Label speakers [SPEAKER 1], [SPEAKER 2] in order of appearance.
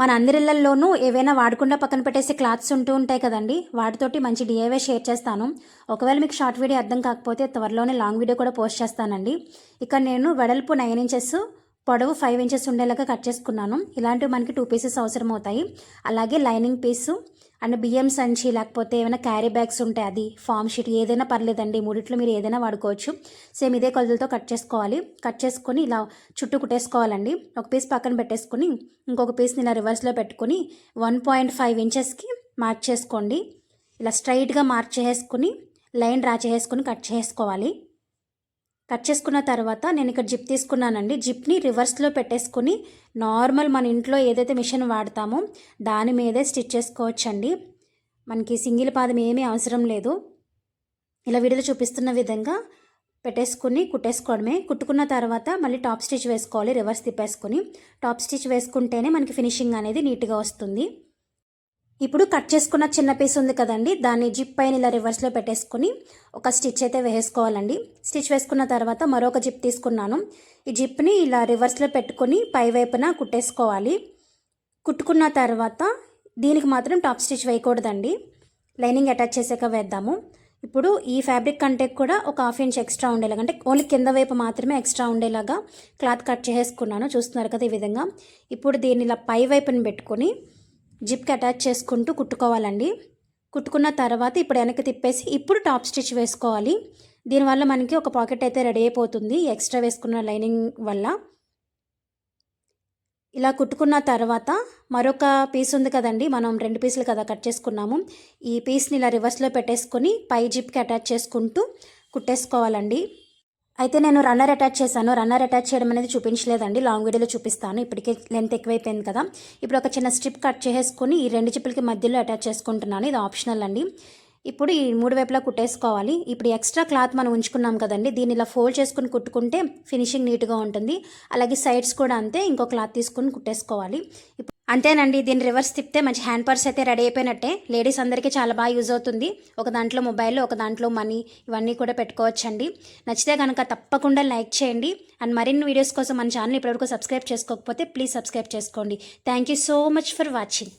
[SPEAKER 1] మన అందరిళ్ళలోనూ ఏవైనా వాడకుండా పక్కన పెట్టేసే క్లాత్స్ ఉంటూ ఉంటాయి కదండి. వాటితోటి మంచి డిఏవే షేర్ చేస్తాను. ఒకవేళ మీకు షార్ట్ వీడియో అర్థం కాకపోతే త్వరలోనే లాంగ్ వీడియో కూడా పోస్ట్ చేస్తానండి. ఇక్కడ నేను వెడల్పు నైన్ ఇంచెస్ పొడవు ఫైవ్ ఇంచెస్ ఉండేలాగా కట్ చేసుకున్నాను. ఇలాంటివి మనకి టూ పీసెస్ అవసరం అవుతాయి అలాగే లైనింగ్ పీసు అండ్ బియ్యం సంచి లేకపోతే ఏమైనా క్యారీ బ్యాగ్స్ ఉంటాయి అది ఫామ్ షీట్ ఏదైనా పర్లేదండి. మూడిట్లో మీరు ఏదైనా వాడుకోవచ్చు. సేమ్ ఇదే కొలతలతో కట్ చేసుకోవాలి. కట్ చేసుకొని ఇలా చుట్టూ కుట్టేసుకోవాలండి. ఒక పీస్ పక్కన పెట్టేసుకొని ఇంకొక పీస్ని ఇలా రివర్స్లో పెట్టుకొని వన్ పాయింట్ ఫైవ్ ఇంచెస్కి మార్క్ చేసుకోండి. ఇలా స్ట్రైట్గా మార్క్ చేసుకుని లైన్ డ్రా చేసుకొని కట్ చేసుకోవాలి కట్ చేసుకున్న తర్వాత నేను ఇక్కడ జిప్ తీసుకున్నానండి. జిప్ని రివర్స్లో పెట్టేసుకుని నార్మల్ మన ఇంట్లో ఏదైతే మిషన్ వాడతామో దాని మీదే స్టిచ్ చేసుకోవచ్చండి. మనకి సింగిల్ పాదం ఏమీ అవసరం లేదు. ఇలా వీడియోలో చూపిస్తున్న విధంగా పెట్టేసుకుని కుట్టేసుకోవడమే. కుట్టుకున్న తర్వాత మళ్ళీ టాప్ స్టిచ్ వేసుకోవాలి రివర్స్ తిప్పేసుకుని. టాప్ స్టిచ్ వేసుకుంటేనే మనకి ఫినిషింగ్ అనేది నీట్గా వస్తుంది. ఇప్పుడు కట్ చేసుకున్న చిన్న పీస్ ఉంది కదండి దాన్ని జిప్ పైన ఇలా రివర్స్లో పెట్టేసుకుని ఒక స్టిచ్ అయితే వేసుకోవాలండి. స్టిచ్ వేసుకున్న తర్వాత మరొక జిప్ తీసుకున్నాను. ఈ జిప్ని ఇలా రివర్స్లో పెట్టుకుని పై వైపున కుట్టేసుకోవాలి. కుట్టుకున్న తర్వాత దీనికి మాత్రం టాప్ స్టిచ్ వేయకూడదండి. లైనింగ్ అటాచ్ చేసాక వేద్దాము. ఇప్పుడు ఈ ఫ్యాబ్రిక్ కంటే కూడా ఒక హాఫ్ ఇంచ్ ఎక్స్ట్రా ఉండేలాగా అంటే ఓన్లీ కింద వైపు మాత్రమే ఎక్స్ట్రా ఉండేలాగా క్లాత్ కట్ చేసుకున్నాను చూస్తున్నారు కదా ఈ విధంగా. ఇప్పుడు దీన్ని ఇలా పై వైపుని పెట్టుకొని జిప్కి అటాచ్ చేసుకుంటూ కుట్టుకోవాలండి. కుట్టుకున్న తర్వాత ఇప్పుడు వెనక్కి తిప్పేసి ఇప్పుడు టాప్ స్టిచ్ వేసుకోవాలి. దీనివల్ల మనకి ఒక పాకెట్ అయితే రెడీ అయిపోతుంది ఎక్స్ట్రా వేసుకున్న లైనింగ్ వల్ల. ఇలా కుట్టుకున్న తర్వాత మరొక పీస్ ఉంది కదండి మనం రెండు పీసులు కదా కట్ చేసుకున్నాము. ఈ పీస్ని ఇలా రివర్స్లో పెట్టేసుకొని పై జిప్కి అటాచ్ చేసుకుంటూ కుట్టేసుకోవాలండి. అయితే నేను రన్నర్ అటాచ్ చేశాను. రన్నర్ అటాచ్ చేయడం అనేది చూపించలేదండి. లాంగ్ వీడియోలో చూపిస్తాను. ఇప్పటికే లెంత్ ఎక్కువైపోయింది కదా. ఇప్పుడు ఒక చిన్న స్ట్రిప్ కట్ చేసుకొని ఈ రెండు చిప్పులకి మధ్యలో అటాచ్ చేసుకుంటున్నాను. ఇది ఆప్షనల్ అండి. ఇప్పుడు ఈ మూడు వైపులా కుట్టేసుకోవాలి. ఇప్పుడు ఎక్స్ట్రా క్లాత్ మనం ఉంచుకున్నాం కదండి. దీన్ని ఇలా ఫోల్డ్ చేసుకుని కుట్టుకుంటే ఫినిషింగ్ నీట్గా ఉంటుంది. అలాగే సైడ్స్ కూడా అంతే. ఇంకో క్లాత్ తీసుకుని కుట్టేసుకోవాలి. అంతేనండి దీన్ని రివర్స్ తిప్పితే మంచి హ్యాండ్ పర్స్ అయితే రెడీ అయిపోయినట్టే. లేడీస్ అందరికీ చాలా బాగా యూజ్ అవుతుంది. ఒక దాంట్లో మొబైల్ ఒక దాంట్లో మనీ ఇవన్నీ కూడా పెట్టుకోవచ్చండి. నచ్చితే కనుక తప్పకుండా లైక్ చేయండి. అండ్ మరిన్ని వీడియోస్ కోసం మన ఛానల్ ఇప్పటివరకు సబ్స్క్రైబ్ చేసుకోకపోతే ప్లీజ్ సబ్స్క్రైబ్ చేసుకోండి. Thank you so much for watching.